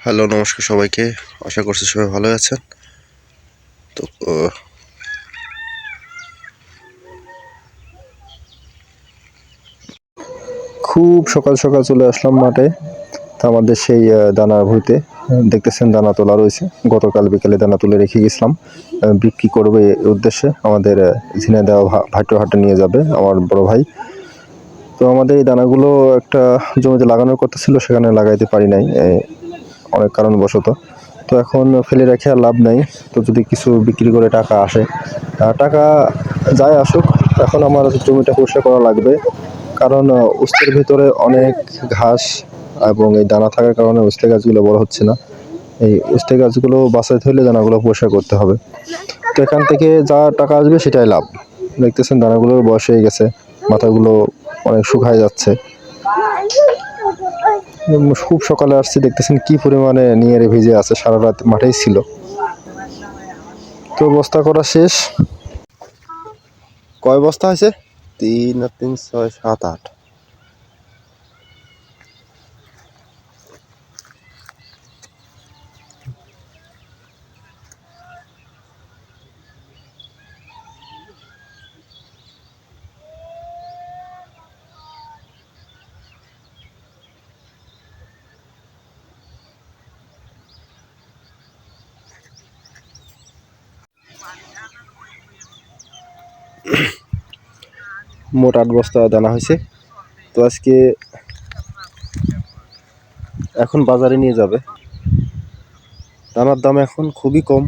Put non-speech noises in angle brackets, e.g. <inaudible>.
Hello, নমস্কার সবাইকে। আশা করছি সবাই ভালো আছেন। তো খুব সকাল সকাল চলে আসলাম মাঠে। তা আমাদের সেই দানা ভুঁইতে। দেখতেছেন দানা তোলা রয়েছে। গতকাল বিকেলে দানা তুলে রেখে গেছিলাম। বিক্রি করবে উদ্দেশ্যে আমাদের ঝিনাইদহ ভাইটো হাটে নিয়ে যাবে আমার বড় ভাই। তো আমাদের এই দানাগুলো একটা জমিতে লাগানোর কথা ছিল, সেখানে লাগাইতে পারি নাই। অনেক কারণবশত। তো এখন ফেলে রেখে আর লাভ নাই। তো যদি কিছু বিক্রি করে টাকা আসে টাকা যায় আসুক, এখন আমার জমিটা পরিষ্কার করা লাগবে। কারণ উস্তের ভিতরে অনেক ঘাস এবং এই দানা থাকার কারণে উস্তে গাছগুলো বড় হচ্ছে না। এই উস্তে গাছগুলো বাঁচাইতে হলে দানাগুলো পরিষ্কার করতে হবে। তো এখান থেকে যা টাকা আসবে সেটাই লাভ। দেখতেছেন দানাগুলোর বয়স হয়ে গেছে, মাথাগুলো অনেক শুকায় যাচ্ছে। খুব সকালে আসছে, দেখতেছেন কি পরিমাণে নিয়ারে ভিজে আছে, সারা রাত মাঠেই ছিল। তো বস্তা করা শেষ। কয় বস্তা আছে তিন তিন, ছয়, সাত, আট। <clears throat> মোট আট বস্তা দানা হয়েছে। তো আজকে এখন বাজারে নিয়ে যাবে। দানার দাম এখন খুবই কম।